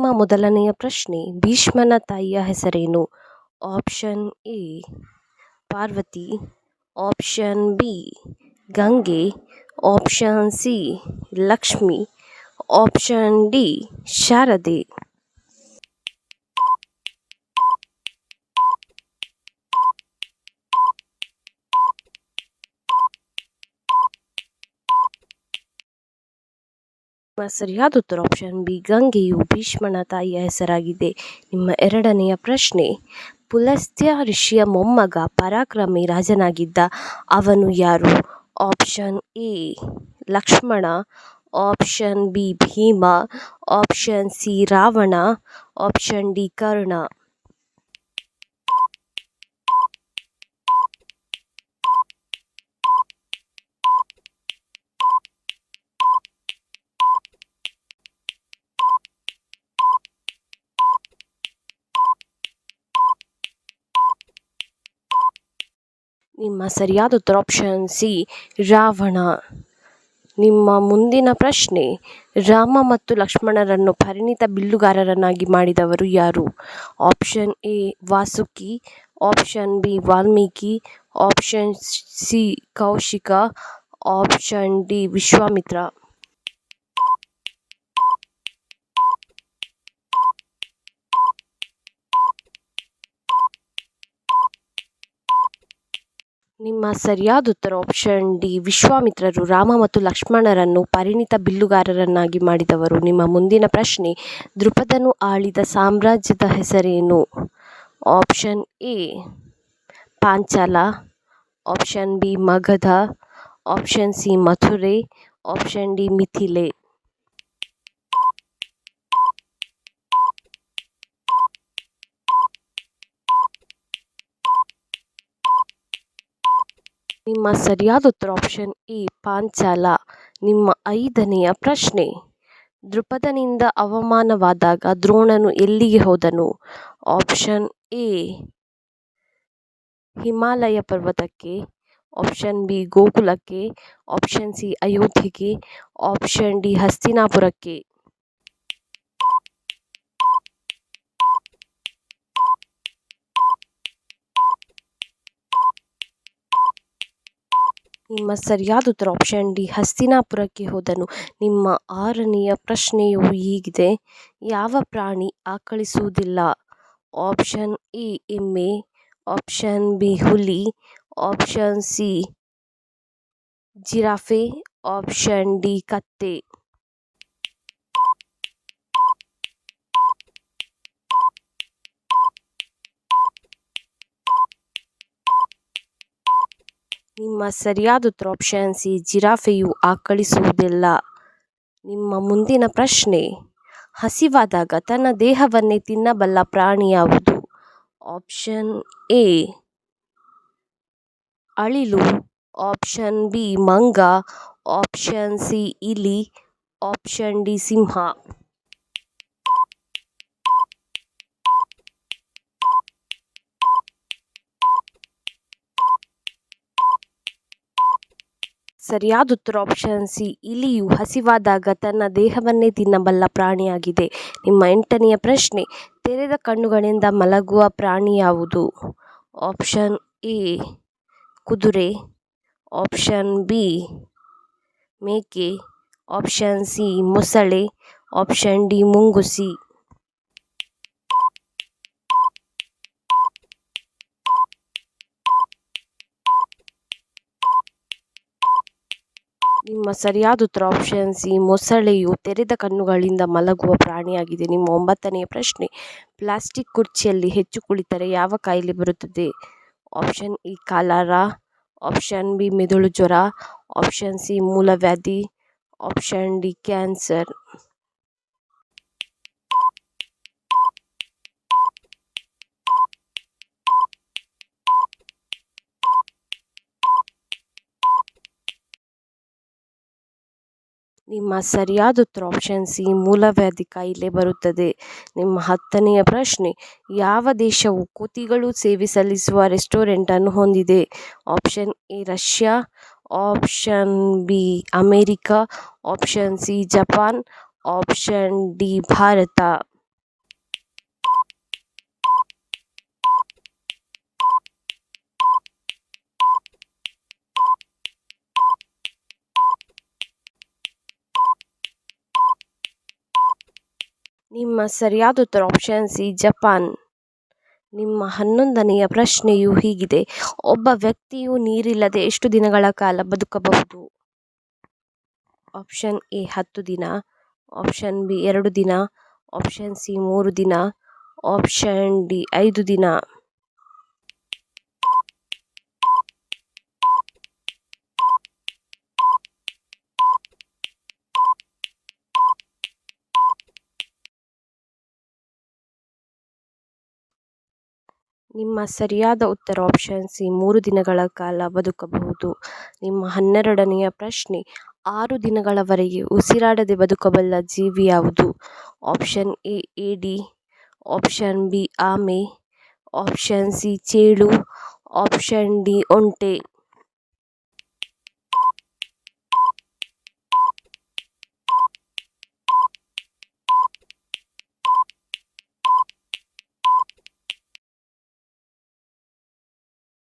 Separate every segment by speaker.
Speaker 1: ನಿಮ್ಮ ಮೊದಲನೆಯ ಪ್ರಶ್ನೆ, ಭೀಷ್ಮನ ತಾಯಿಯ ಹೆಸರೇನು? Option A, Parvati. Option B, Gange. Option C, Lakshmi. Option D, Sharade. ನಿಮ್ಮ ಸರಿಯಾದ ಉತ್ತರ ಆಪ್ಷನ್ ಬಿ ಗಂಗೆಯು ಭೀಷ್ಮನ ತಾಯಿಯ ಹೆಸರಾಗಿದೆ. ನಿಮ್ಮ ಎರಡನೆಯ ಪ್ರಶ್ನೆ, ಪುಲಸ್ತ್ಯ ಋಷಿಯ ಮೊಮ್ಮಗ ಪರಾಕ್ರಮಿ ರಾಜನಾಗಿದ್ದ ಅವನು ಯಾರು? Option A Lakshmana. Option B Bhima. Option C Ravana. Option D Karna. ನಿಮ್ಮ ಸರಿಯಾದ ಉತ್ತರ ಆಪ್ಷನ್ ಸಿ ರಾವಣ. ನಿಮ್ಮ ಮುಂದಿನ ಪ್ರಶ್ನೆ, ರಾಮ ಮತ್ತು ಲಕ್ಷ್ಮಣರನ್ನು ಪರಿಣಿತ ಬಿಲ್ಲುಗಾರರನ್ನಾಗಿ ಮಾಡಿದವರು ಯಾರು? Option A Vasuki. Option B Valmiki. Option C Kaushika. Option D Vishwamitra. ನಿಮ್ಮ ಸರಿಯಾದ ಉತ್ತರ ಆಪ್ಷನ್ ಡಿ ವಿಶ್ವಾಮಿತ್ರರು ರಾಮ ಮತ್ತು ಲಕ್ಷ್ಮಣರನ್ನು ಪರಿಣಿತ ಬಿಲ್ಲುಗಾರರನ್ನಾಗಿ ಮಾಡಿದವರು. ನಿಮ್ಮ ಮುಂದಿನ ಪ್ರಶ್ನೆ ದೃಪದನು ಆಳಿದ ಸಾಮ್ರಾಜ್ಯದ ಹೆಸರೇನು? Option A Panchala. Option B Magadha. Option C Mathure. Option D Mithile. ನಿಮ್ಮ ಸರಿಯಾದ ಉತ್ತರ ಆಪ್ಷನ್ ಎ, ಪಾಂಚಾಲ. ನಿಮ್ಮ ಐದನೆಯ ಪ್ರಶ್ನೆ. ದೃಪದನಿಂದ ಅವಮಾನವಾದಾಗ ದ್ರೋಣನು ಎಲ್ಲಿಗೆ ಹೋದನು? ಆಪ್ಷನ್ ಎ, ಹಿಮಾಲಯ ಪರ್ವತಕ್ಕೆ. ಆಪ್ಷನ್ ಬಿ, ಗೋಕುಲಕ್ಕೆ. ಆಪ್ಷನ್ ಸಿ, ಅಯೋಧ್ಯೆಗೆ. ಆಪ್ಷನ್ ಡಿ, ಹಸ್ತಿನಾಪುರಕ್ಕೆ. ನಿಮ್ಮ ಸರಿಯಾದ ಉತ್ತರ ಆಪ್ಷನ್ ಡಿ ಹಸ್ತಿನಾಪುರಕ್ಕೆ ಹೋದನು. ನಿಮ್ಮ ಆರನೆಯ ಪ್ರಶ್ನೆಯು ಹೀಗಿದೆ. ಯಾವ ಪ್ರಾಣಿ ಆಕಳಿಸುವುದಿಲ್ಲ? ಆಪ್ಷನ್ ಎ ಎಮ್ಮೆ. ಆಪ್ಷನ್ ಬಿ ಹುಲಿ. Option C giraffe. Option D ಕತ್ತೆ. ನಿಮ್ಮ ಸರಿಯಾದ ಉತ್ತರ ಆಪ್ಷನ್ ಸಿ ಜಿರಾಫೆಯು ಆಕಳಿಸುವುದಿಲ್ಲ. ನಿಮ್ಮ ಮುಂದಿನ ಪ್ರಶ್ನೆ, ಹಸಿವಾದಾಗ ತನ್ನ ದೇಹವನ್ನೇ ತಿನ್ನಬಲ್ಲ ಪ್ರಾಣಿ ಯಾವುದು? ಆಪ್ಷನ್ ಎ, ಅಳಿಲು. ಆಪ್ಷನ್ ಬಿ, ಮಂಗ. ಆಪ್ಷನ್ ಸಿ, ಇಲಿ. ಆಪ್ಷನ್ ಡಿ, ಸಿಂಹ. ಸರಿಯಾದ ಉತ್ತರ ಆಪ್ಷನ್ ಸಿ. ಇಲಿಯು ಹಸಿವಾದಾಗ ತನ್ನ ದೇಹವನ್ನೇ ತಿನ್ನಬಲ್ಲ ಪ್ರಾಣಿಯಾಗಿದೆ. ನಿಮ್ಮ ಎಂಟನೆಯ ಪ್ರಶ್ನೆ, ತೆರೆದ ಕಣ್ಣುಗಳಿಂದ ಮಲಗುವ ಪ್ರಾಣಿ ಯಾವುದು? ಆಪ್ಷನ್ ಎ, ಕುದುರೆ. ಆಪ್ಷನ್ ಬಿ, ಮೇಕೆ. ಆಪ್ಷನ್ ಸಿ, ಮೊಸಳೆ. ಆಪ್ಷನ್ ಡಿ, ಮುಂಗುಸಿ. ನಿಮ್ಮ ಸರಿಯಾದ ಉತ್ತರ ಆಪ್ಷನ್ ಸಿ ಮೊಸಳೆಯು ತೆರೆದ ಕಣ್ಣುಗಳಿಂದ ಮಲಗುವ ಪ್ರಾಣಿಯಾಗಿದೆ. ನಿಮ್ಮ ಒಂಬತ್ತನೆಯ ಪ್ರಶ್ನೆ ಪ್ಲಾಸ್ಟಿಕ್ ಕುರ್ಚಿಯಲ್ಲಿ ಹೆಚ್ಚು ಕುಳಿತರೆ ಯಾವ ಕಾಯಿಲೆ ಬರುತ್ತದೆ? Option A cholera option B, ಮೆದುಳು ಜ್ವರ ಆಪ್ಷನ್ ಸಿ ಮೂಲವ್ಯಾಧಿ ಆಪ್ಷನ್ ಡಿ ಕ್ಯಾನ್ಸರ್ ನಿಮ್ಮ ಸರಿಯಾದ ಉತ್ತರ ಆಪ್ಷನ್ ಸಿ ಮೂಲವ್ಯಾಧಿ ಕಾಯಿಲೆ ಬರುತ್ತದೆ. ನಿಮ್ಮ ಹತ್ತನೆಯ ಪ್ರಶ್ನೆ, ಯಾವ ದೇಶವು ಕೋತಿಗಳು ಸೇವೆ ಸಲ್ಲಿಸುವ ರೆಸ್ಟೋರೆಂಟನ್ನು ಹೊಂದಿದೆ? Option A Russia. Option B America. Option C Japan. Option D Bharat. ನಿಮ್ಮ ಸರಿಯಾದ ಉತ್ತರ ಆಪ್ಷನ್ ಸಿ ಜಪಾನ್ ನಿಮ್ಮ ಹನ್ನೊಂದನೆಯ ಪ್ರಶ್ನೆಯು ಹೀಗಿದೆ. ಒಬ್ಬ ವ್ಯಕ್ತಿಯು ನೀರಿಲ್ಲದೆ ಎಷ್ಟು ದಿನಗಳ ಕಾಲ ಬದುಕಬಹುದು? ಆಪ್ಷನ್ ಎ ಹತ್ತು ದಿನ. ಆಪ್ಷನ್ ಬಿ ಎರಡು ದಿನ. ಆಪ್ಷನ್ ಸಿ ಮೂರು ದಿನ. ಆಪ್ಷನ್ ಡಿ ಐದು ದಿನ. ನಿಮ್ಮ ಸರಿಯಾದ ಉತ್ತರ ಆಪ್ಷನ್ ಸಿ ಮೂರು ದಿನಗಳ ಕಾಲ ಬದುಕಬಹುದು. ನಿಮ್ಮ ಹನ್ನೆರಡನೆಯ ಪ್ರಶ್ನೆ, ಆರು ದಿನಗಳವರೆಗೆ ಉಸಿರಾಡದೆ ಬದುಕಬಲ್ಲ ಜೀವಿ ಯಾವುದು? ಆಪ್ಷನ್ ಎ ಏಡಿ ಆಪ್ಷನ್ ಬಿ, ಆಮೆ ಆಪ್ಷನ್ ಸಿ, ಚೇಳು ಆಪ್ಷನ್ ಡಿ, ಒಂಟೆ.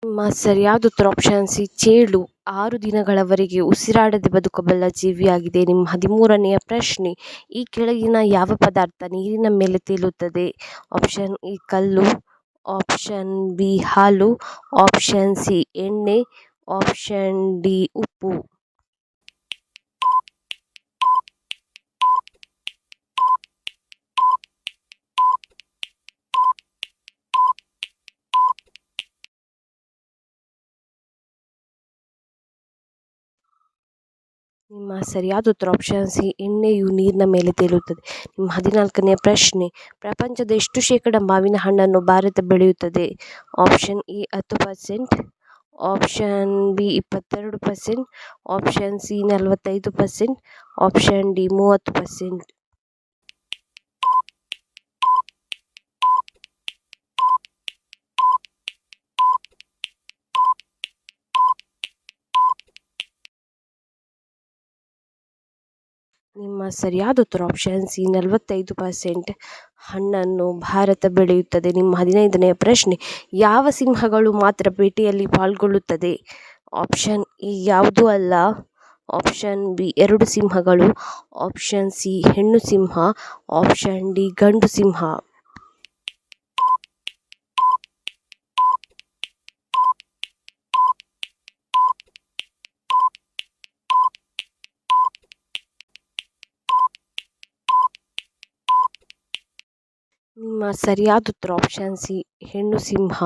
Speaker 1: ನಿಮ್ಮ ಸರಿಯಾದ ಉತ್ತರ ಆಪ್ಷನ್ ಸಿ, ಚೇಳು. ಆರು ದಿನಗಳವರೆಗೆ ಉಸಿರಾಡದೆ ಬದುಕಬಲ್ಲ ಜೀವಿಯಾಗಿದೆ ನಿಮ್ಮ ಹದಿಮೂರನೆಯ ಪ್ರಶ್ನೆ. ಈ ಕೆಳಗಿನ ಯಾವ ಪದಾರ್ಥ ನೀರಿನ ಮೇಲೆ ತೇಲುತ್ತದೆ? ಆಪ್ಷನ್ ಇ ಕಲ್ಲು. ಆಪ್ಷನ್ ಬಿ, ಹಾಲು. ಆಪ್ಷನ್ ಸಿ, ಎಣ್ಣೆ. ಆಪ್ಷನ್ ಡಿ, ಉಪ್ಪು. ನಿಮ್ಮ ಸರಿಯಾದ ಉತ್ತರ ಆಪ್ಷನ್ ಸಿ ಎಣ್ಣೆಯು ನೀರಿನ ಮೇಲೆ ತೇಲುತ್ತದೆ. ನಿಮ್ಮ ಹದಿನಾಲ್ಕನೆಯ ಪ್ರಶ್ನೆ, ಪ್ರಪಂಚದ ಎಷ್ಟು ಶೇಕಡ ಮಾವಿನ ಹಣ್ಣನ್ನು ಭಾರತ ಬೆಳೆಯುತ್ತದೆ? ಆಪ್ಷನ್ ಎ, ಹತ್ತು ಪರ್ಸೆಂಟ್ ಆಪ್ಷನ್ ಬಿ, ಇಪ್ಪತ್ತೆರಡು ಪರ್ಸೆಂಟ್ ಆಪ್ಷನ್ ಸಿ, ನಲವತ್ತೈದು ಪರ್ಸೆಂಟ್ ಆಪ್ಷನ್ ಡಿ, ಮೂವತ್ತು ಪರ್ಸೆಂಟ್ ಸರಿಯಾದ ಉತ್ತರ ಆಪ್ಷನ್ ಸಿ ನಲವತ್ತೈದು ಪರ್ಸೆಂಟ್ ಹಣ್ಣನ್ನು ಭಾರತ ಬೆಳೆಯುತ್ತದೆ. ನಿಮ್ಮ ಹದಿನೈದನೆಯ ಪ್ರಶ್ನೆ, ಯಾವ ಸಿಂಹಗಳು ಮಾತ್ರ ಬೇಟೆಯಲ್ಲಿ ಪಾಲ್ಗೊಳ್ಳುತ್ತದೆ? ಆಪ್ಷನ್ ಇ ಯಾವುದೂ ಅಲ್ಲ. ಆಪ್ಷನ್ ಬಿ ಎರಡು ಸಿಂಹಗಳು. ಆಪ್ಷನ್ ಸಿ ಹೆಣ್ಣು ಸಿಂಹ. ಆಪ್ಷನ್ ಡಿ ಗಂಡು ಸಿಂಹ. ನಿಮ್ಮ ಸರಿಯಾದ ಉತ್ತರ ಆಪ್ಷನ್ ಸಿ ಹೆಣ್ಣು ಸಿಂಹ.